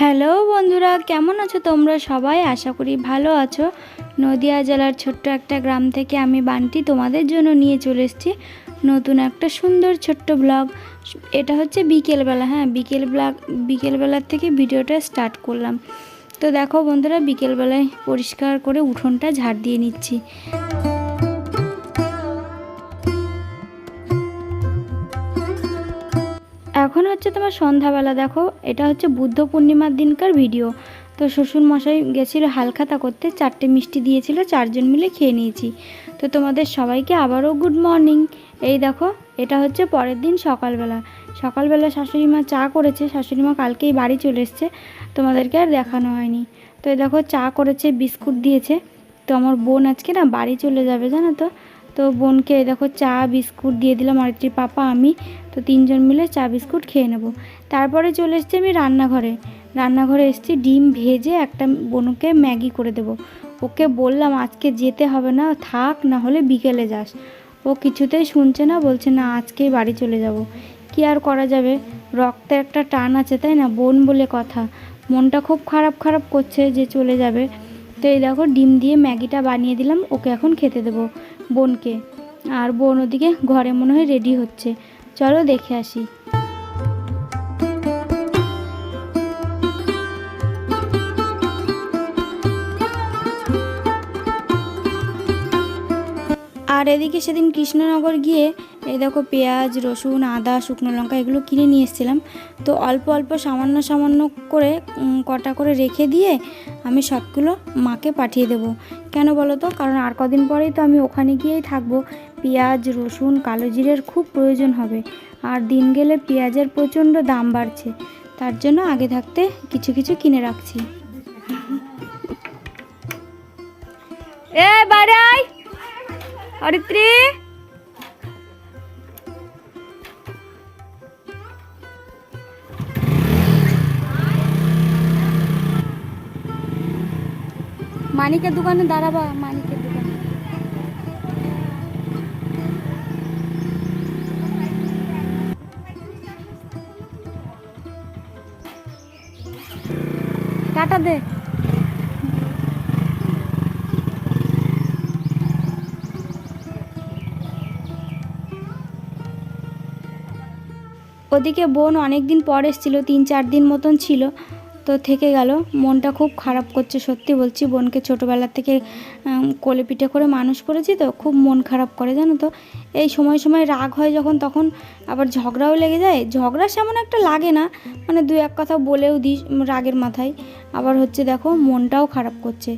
Hello বন্ধুরা, কেমন আছো তোমরা সবাই? আশা করি ভালো আছো। নদিয়া জেলার ছোট্ট একটা গ্রাম থেকে আমি বানটি তোমাদের জন্য নিয়ে চলে এসেছি নতুন একটা সুন্দর ছোট্ট ব্লগ। এটা হচ্ছে বিকেলবেলা হ্যাঁ বিকেল ব্লগ, বিকেলবেলার থেকে ভিডিওটা স্টার্ট করলাম। তো দেখো বন্ধুরা, বিকেলবেলায় পরিষ্কার করে উঠোনটা ঝাড় দিয়ে নিচ্ছি। এখন হচ্ছে তোমার সন্ধ্যাবেলা, দেখো, এটা হচ্ছে বুদ্ধ পূর্ণিমার দিনকার ভিডিও তো শ্বশুর মশাই গেছিল হালখাতা করতে, চারটে মিষ্টি দিয়েছিল, চারজন মিলে খেয়ে নিয়েছি। তো তোমাদের সবাইকে আবারও গুড মর্নিং এই দেখো, এটা হচ্ছে পরের দিন সকালবেলা। সকালবেলা শাশুড়ি মা চা করেছে, শাশুড়ি মা কালকেই বাড়ি চলে এসছে, তোমাদেরকে আর দেখানো হয়নি। তো এই দেখো, চা করেছে, বিস্কুট দিয়েছে। তো আমার বোন আজকে না বাড়ি চলে যাবে, জানো তো? তো বোনকে দেখো চা, বিস্কুট দিয়ে দিলাম আরেকটি পাপা, আমি। তো তিনজন মিলে চা, বিস্কুট খেয়ে নেব। তারপরে চলে এসেছি আমি রান্নাঘরে। রান্নাঘরে এসেছি, ডিম ভেজে একটা বোনকে ম্যাগি করে দেব। ওকে বললাম, আজকে যেতে হবে না, থাক, না হলে বিকেলে যাস। ও কিছুতেই শুনছে না, বলছে, না আজকেই বাড়ি চলে যাব। কি আর করা যাবে? রক্তে একটা টান আছে, তাই না? বোন বলে কথা। মনটা খুব খারাপ খারাপ করছে যে চলে যাবে। তো এই দেখো, ডিম দিয়ে ম্যাগিটা বানিয়ে দিলাম, ওকে এখন খেতে দেবো। বোনকে। আর বোন ওদিকে ঘরে মনে হয় রেডি হচ্ছে। চলো দেখে আসি। আর এদিকে সেদিন কৃষ্ণনগর গিয়ে এই দেখো পেঁয়াজ, রসুন, আদা, শুকনো লঙ্কা এগুলো কিনে নিয়ে এসেছিলাম। তো অল্প অল্প সামান্য সামান্য করে কটা করে রেখে দিয়ে আমি সবগুলো মাকে পাঠিয়ে দেব। কেন বলো তো? কারণ আর কদিন পরেই তো আমি ওখানে গিয়েই থাকব। পেঁয়াজ, রসুন, কালো জিরের খুব প্রয়োজন হবে। আর দিন গেলে পেঁয়াজের প্রচণ্ড দাম বাড়ছে। তার জন্য আগে থাকতে কিছু কিছু কিনে রাখছি। এ বাড়াই অরিত্রী! মানিকের দোকানে দাঁড়াবা, মানিকের দোকানে। টাটা দে। ওদিকে বোন অনেক দিন পর এসেছিল, তিন চার দিন মতন ছিল। তো থেকে গেল। মনটা খুব খারাপ করছে সত্যি বলছি। বোনকে ছোটোবেলা থেকে কোলে পিঠে করে মানুষ করেছি তো খুব মন খারাপ করে জানো তো। এই সময় সময় রাগ হয় যখন তখন আবার ঝগড়াও লেগে যায়। ঝগড়া সেমন একটা লাগে না মানে দু এক কথা বলেও দিই রাগের মাথায়। আবার হচ্ছে দেখো মনটাও খারাপ করছে।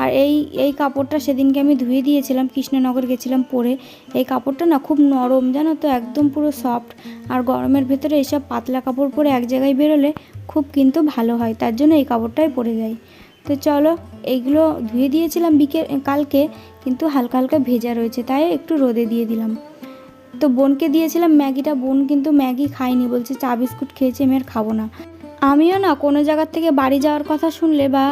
আর এই এই কাপড়টা সেদিনকে আমি ধুয়ে দিয়েছিলাম, কৃষ্ণনগর গেছিলাম পরে। এই কাপড়টা না খুব নরম জানো তো, একদম পুরো সফট আর গরমের ভেতরে এইসব পাতলা কাপড় পরে এক জায়গায় বেরোলে খুব কিন্তু ভালো হয়, তার জন্য এই কাপড়টাই পরে যাই। তো চলো এইগুলো ধুয়ে দিয়েছিলাম বিকেল, কালকে, কিন্তু হালকা হালকা ভেজা রয়েছে, তাই একটু রোদে দিয়ে দিলাম। তো বোনকে দিয়েছিলাম ম্যাগিটা, বোন কিন্তু ম্যাগি খায়নি, বলছে চা বিস্কুট খেয়েছে, আমি আর খাব না। আমিও না কোনো জায়গার থেকে বাড়ি যাওয়ার কথা শুনলে বা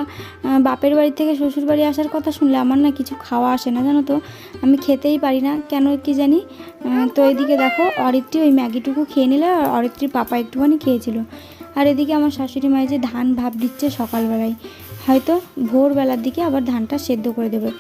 বাপের বাড়ি থেকে শ্বশুর বাড়ি আসার কথা শুনলে আমার না কিছু খাওয়া আসে না, জানো তো? আমি খেতেই পারি না, কেন কি জানি? তো এদিকে দেখো, অরিত্রী ওই ম্যাগিটুকু খেয়ে নিলে, আর অরিত্রীর পাপা একটুখানি খেয়েছিল। আর এদিকে আমার শাশুড়ি মায়ের যে ধান ভাব দিচ্ছে সকালবেলায়, হয়তো ভোরবেলার দিকে আবার ধানটা সেদ্ধ করে দেবে।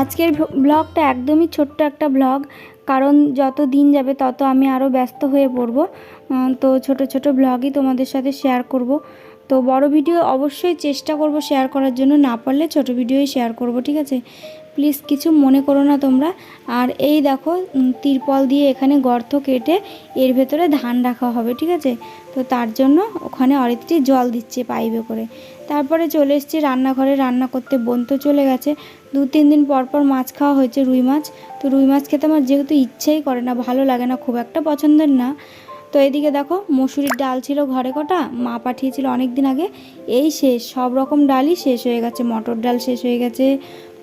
আজকের ব্লগটা একদমই ছোট্ট একটা ব্লগ, কারণ যত দিন যাবে তত আমি আরও ব্যস্ত হয়ে পড়ব। তো ছোট ছোট ব্লগই তোমাদের সাথে শেয়ার করব। তো বড় ভিডিও অবশ্যই চেষ্টা করব শেয়ার করার জন্য। না পারলে ছোট ভিডিওই শেয়ার করব, ঠিক আছে? প্লিজ কিছু মনে করো না তোমরা। আর এই দেখো তিরপল দিয়ে এখানে গর্ত কেটে এর ভেতরে ধান রাখা হবে, ঠিক আছে? তো তার জন্য ওখানে অরিত্রী জল দিচ্ছে পাইপে করে। তারপরে চলে এসেছি রান্নাঘরে, রান্না করতে বোন তো চলে গেছে। দু, তিন দিন পর পর মাছ খাওয়া হয়েছে রুই মাছ। তো রুই মাছ খেতে আমার যেহেতু ইচ্ছেই করে না, ভালো লাগে না, খুব একটা পছন্দের না। তো এদিকে দেখো, মসুরির ডাল ছিল ঘরে কটা, মা পাঠিয়েছিল অনেক দিন আগে। এই শেষ, সব রকম ডালই শেষ হয়ে গেছে। মটর ডাল শেষ হয়ে গেছে,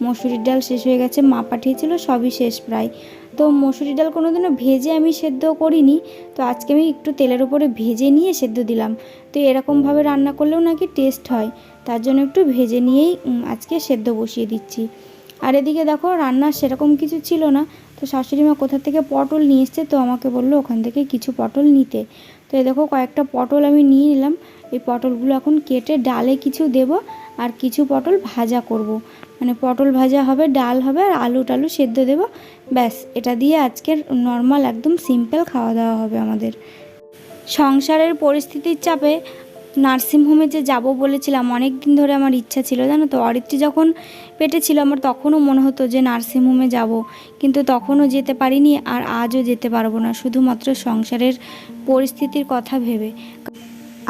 মসুরির ডাল শেষ হয়ে গেছে, মা পাঠিয়েছিল সবই শেষ প্রায়। তো মসুরি ডাল কোনোদিনও ভেজে আমি সেদ্ধ করিনি, তো আজকে আমি একটু তেলের উপরে ভেজে নিয়ে সেদ্ধ দিলাম। তো এরকমভাবে রান্না করলেও নাকি টেস্ট হয়, তার জন্য একটু ভেজে নিয়েই আজকে সেদ্ধ বসিয়ে দিচ্ছি। আর এদিকে দেখো রান্না সেরকম কিছু ছিল না তো শাশুড়ি মা কোথা থেকে পটল নিয়ে এসছে তো আমাকে বলল ওখান থেকে কিছু পটল নিতে। তো এই দেখো কয়েকটা পটল আমি নিয়ে নিলাম। এই পটলগুলো এখন কেটে ডালে কিছু দেব আর কিছু পটল ভাজা করব। মানে পটল ভাজা হবে, ডাল হবে আর আলু টালু সেদ্ধ দেব। ব্যাস, এটা দিয়ে আজকের নর্মাল একদম সিম্পল খাওয়া দাওয়া হবে আমাদের। সংসারের পরিস্থিতির চাপে নার্সিংহোমে যে যাব বলেছিলাম অনেক দিন ধরে আমার ইচ্ছা ছিল, জানো তো? অরিত্রি যখন পেটে ছিল, আমার তখনও মনে হতো যে নার্সিংহোমে যাব। কিন্তু তখনও যেতে পারিনি আর আজও যেতে পারব না, শুধুমাত্র সংসারের পরিস্থিতির কথা ভেবে।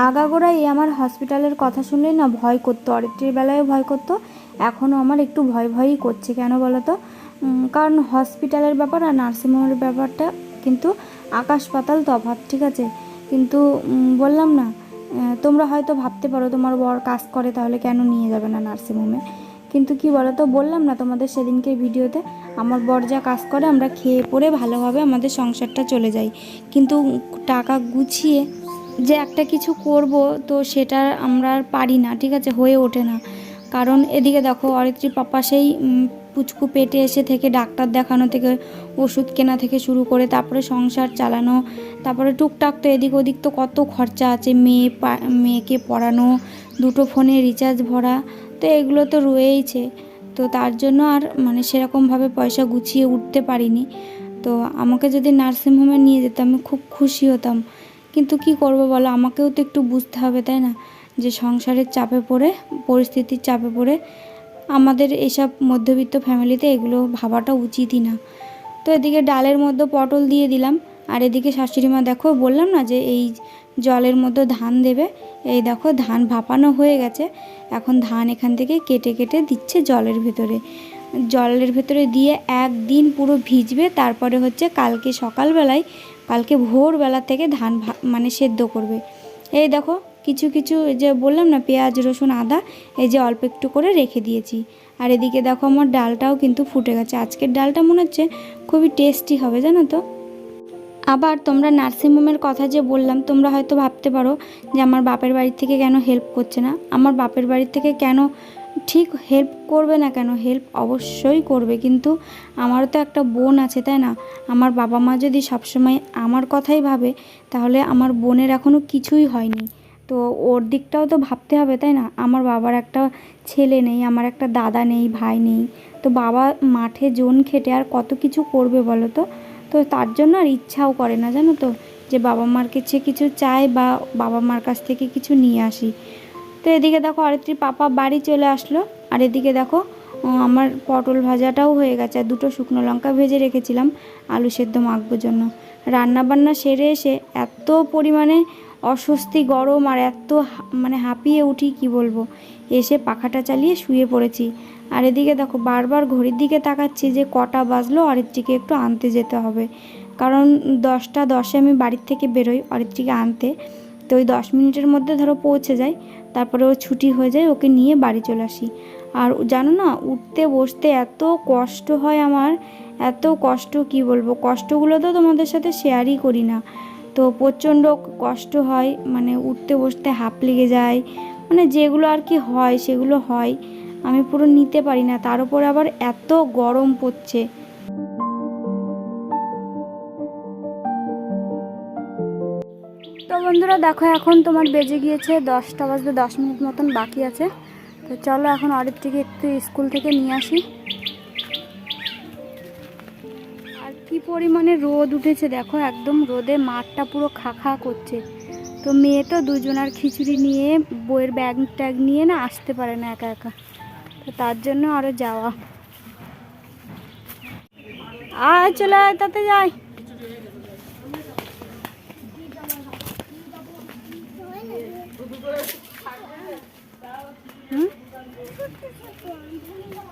আগাগোড়াই আমার হসপিটালের কথা শুনলেই না ভয় করতো, অরিত্রির বেলায়ও ভয় করতো, এখনও আমার একটু ভয় ভয়ই করছে, কেন বলো তো? কারণ হসপিটালের ব্যাপার আর নার্সিংহোমের ব্যাপারটা কিন্তু আকাশ পাতাল তফাৎ, ঠিক আছে? কিন্তু বললাম না তোমরা হয়তো ভাবতে পারো, তোমার বর কাজ করে, তাহলে কেন নিয়ে যাবে না নার্সিংহোমে কিন্তু কি বলো তো বললাম না তোমাদের সেদিনকে ভিডিওতে, আমার বর যা কাজ করে, আমরা খেয়ে পরে ভালোভাবে আমাদের সংসারটা চলে যাই। কিন্তু টাকা গুছিয়ে যে একটা কিছু করব, তো সেটা আমরা আর পারি না, ঠিক আছে? হয়ে ওঠে না। কারণ এদিকে দেখো অরিত্রী পাপা সেই পুচকু পেটে এসে থেকে ডাক্তার দেখানো থেকে ওষুধ কেনা থেকে শুরু করে তারপরে সংসার চালানো, তারপরে টুকটাক তো এদিক ওদিক তো কত খরচা আছে, মেয়ে মেয়েকে পড়ানো, দুটো ফোনে রিচার্জ ভরা, তো এগুলো তো রয়েইছে। তো তার জন্য আর মানে সেরকমভাবে পয়সা গুছিয়ে উঠতে পারিনি। তো আমাকে যদি নার্সিংহোমে নিয়ে যেত আমি খুব খুশি হতাম। কিন্তু কি করব বলো, আমাকেও তো একটু বুঝতে হবে, তাই না? যে সংসারের চাপে পড়ে, পরিস্থিতির চাপে পড়ে আমাদের এসব মধ্যবিত্ত ফ্যামিলিতে এগুলো ভাবাটা উচিতই না। তো এদিকে ডালের মধ্যে পটল দিয়ে দিলাম, আর এদিকে শাশুড়ি মা দেখো বললাম না যে এই জলের মধ্যে ধান দেবে, এই দেখো ধান ভাপানো হয়ে গেছে, এখন ধান এখান থেকে কেটে কেটে দিচ্ছে জলের ভেতরে। জলের ভেতরে দিয়ে একদিন পুরো ভিজবে, তারপরে হচ্ছে কালকে সকালবেলায়, কালকে ভোরবেলা থেকে ধান মানে সেদ্ধ করবে। এই দেখো কিছু কিছু যে বললাম না, পেঁয়াজ, রসুন, আদা, এই যে অল্প একটু করে রেখে দিয়েছি। আর এদিকে দেখো আমার ডালটাও কিন্তু ফুটে গেছে। আজকের ডালটা মনে হচ্ছে খুবই টেস্টি হবে, জানো তো? আবার তোমরা নার্সিংহোমের কথা যে বললাম, তোমরা হয়তো ভাবতে পারো যে আমার বাপের বাড়ি থেকে কেন হেল্প করছে না। আমার বাপের বাড়ি থেকে কেন ঠিক হেল্প করবে না কেন? হেল্প অবশ্যই করবে, কিন্তু আমারও তো একটা বোন আছে, তাই না? আমার বাবা মা যদি সবসময় আমার কথাই ভাবে, তাহলে আমার বোনের এখনও কিছুই হয়নি। তো ওর দিকটাও তো ভাবতে হবে, তাই না? আমার বাবার একটা ছেলে নেই, আমার একটা দাদা নেই, ভাই নেই। তো বাবা মাঠে জোন খেটে আর কত কিছু করবে বলো তো? তো তার জন্য আর ইচ্ছাও করে না, জানো তো? যে বাবা মার কাছে কিছু চাই বা বাবা মার কাছ থেকে কিছু নিয়ে আসি। তো এদিকে দেখো আরেকটি পাপা বাড়ি চলে আসলো। আর এদিকে দেখো আমার পটল ভাজাটাও হয়ে গেছে। আর দুটো শুকনো লঙ্কা ভেজে রেখেছিলাম, আলু সেদ্ধ মাখবার জন্য। রান্না বান্না সেরে এসে এত পরিমাণে অস্বস্তি, গরম আর এত মানে হাঁপিয়ে উঠি, কি বলব? এসে পাখাটা চালিয়ে শুয়ে পড়েছি। আর এদিকে দেখো, বারবার ঘড়ির দিকে তাকাচ্ছি যে কটা বাজলো, অরিত্রিকে একটু আনতে যেতে হবে। কারণ দশটা দশে আমি বাড়ির থেকে বেরোই অরিত্রিকে আনতে। তো ওই দশ মিনিটের মধ্যে ধরো পৌঁছে যাই, তারপরে ও ছুটি হয়ে যায়, ওকে নিয়ে বাড়ি চলে আসি। আর জানো না, উঠতে বসতে এত কষ্ট হয় আমার, এত কষ্ট, কি বলব? কষ্টগুলো তো তোমাদের সাথে শেয়ারই করি না। তো প্রচণ্ড কষ্ট হয় মানে উঠতে বসতে হাঁপ লেগে যায়। মানে যেগুলো আর কি হয়, সেগুলো হয়। আমি পুরো নিতে পারি না, তার উপর আবার এত গরম পড়ছে। তো বন্ধুরা, দেখো এখন তোমার বেজে গিয়েছে দশটা বাজতে দশ মিনিট মতন বাকি আছে। তো চলো এখন অরিত্রিকে একটু স্কুল থেকে নিয়ে আসি। পরিমাণে রোদ উঠেছে, দেখো একদম রোদে মাঠটা পুরো খা খা করছে। তো মেয়ে তো দুজনার খিচুড়ি নিয়ে বইয়ের ব্যাগ ট্যাগ নিয়ে না আসতে পারে না একা একা। তো তার জন্য আরও যাওয়া। আয়, চলে আয়, তাতে যাই?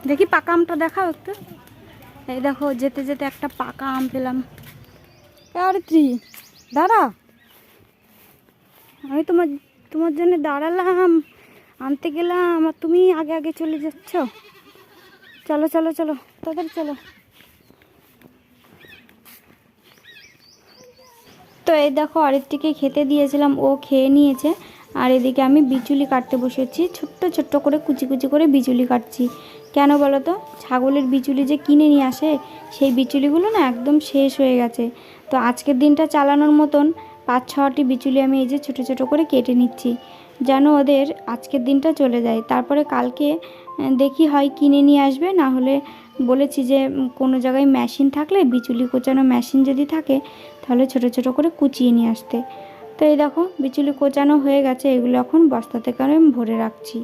দেখি পাকা আমটা দেখাও একটু। এই দেখো যেতে যেতে একটা পাকা আম পেলাম। আরিত্রি দাঁড়া। আমি তোমার তোমার জন্য দাঁড়ালাম আনতে গেলাম আর তুমি আগে আগে চলে যাচ্ছ। চলো চলো চলো তাদের চলো। তো এই দেখো আরেকটিকে খেতে দিয়েছিলাম ও খেয়ে নিয়েছে। আর এদিকে আমি বিচুলি কাটতে বসেছি ছোট্ট ছোট্ট করে কুচি কুচি করে বিচুলি কাটছি। কেন বলো তো ছাগলের বিচুলি যে কিনে নিয়ে আসে, সেই বিচুলিগুলো না একদম শেষ হয়ে গেছে। তো আজকের দিনটা চালানোর মতন পাঁচ ছটি বিচুলি আমি এই যে ছোটো ছোটো করে কেটে নিচ্ছি, যেন ওদের আজকের দিনটা চলে যায়। তারপরে কালকে দেখি হয় কিনে নিয়ে আসবে, না হলে বলেছি যে কোনো জায়গায় মেশিন থাকলে, বিচুলি কোচানো মেশিন যদি থাকে, তাহলে ছোটো ছোটো করে কুচিয়ে নিয়ে আসতে। তো এই দেখো, বিচুলি কোচানো হয়ে গেছে, এগুলো এখন বস্তাতে করে আমি ভরে রাখছি।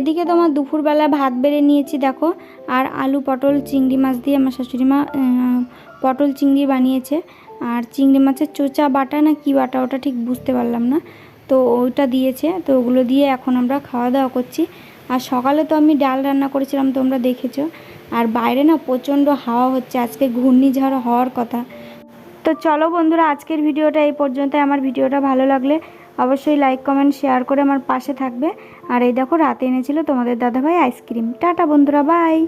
এদিকে তোমার দুপুরবেলা ভাত বেড়ে নিয়েছি, দেখো। আর আলু, পটল, চিংড়ি মাছ দিয়ে আমার শাশুড়ি মা পটল, চিংড়ি বানিয়েছে। আর চিংড়ি মাছের চোচা বাটা না কি বাটা, ওটা ঠিক বুঝতে পারলাম না। তো ওইটা দিয়েছে, তো ওগুলো দিয়ে এখন আমরা খাওয়া দাওয়া করছি। আর সকালে তো আমি ডাল রান্না করেছিলাম, তোমরা দেখেছ। আর বাইরে না প্রচণ্ড হাওয়া হচ্ছে, আজকে ঘূর্ণিঝড় হওয়ার কথা। তো চলো বন্ধুরা, আজকের ভিডিওটা এই পর্যন্ত আমার ভিডিওটা ভালো লাগলে অবশ্যই লাইক কমেন্ট শেয়ার করে আমার পাশে থাকবে। আর এই দেখো রাতে এনেছিল তোমাদের দাদাভাই আইসক্রিম টাটা বন্ধুরা বাই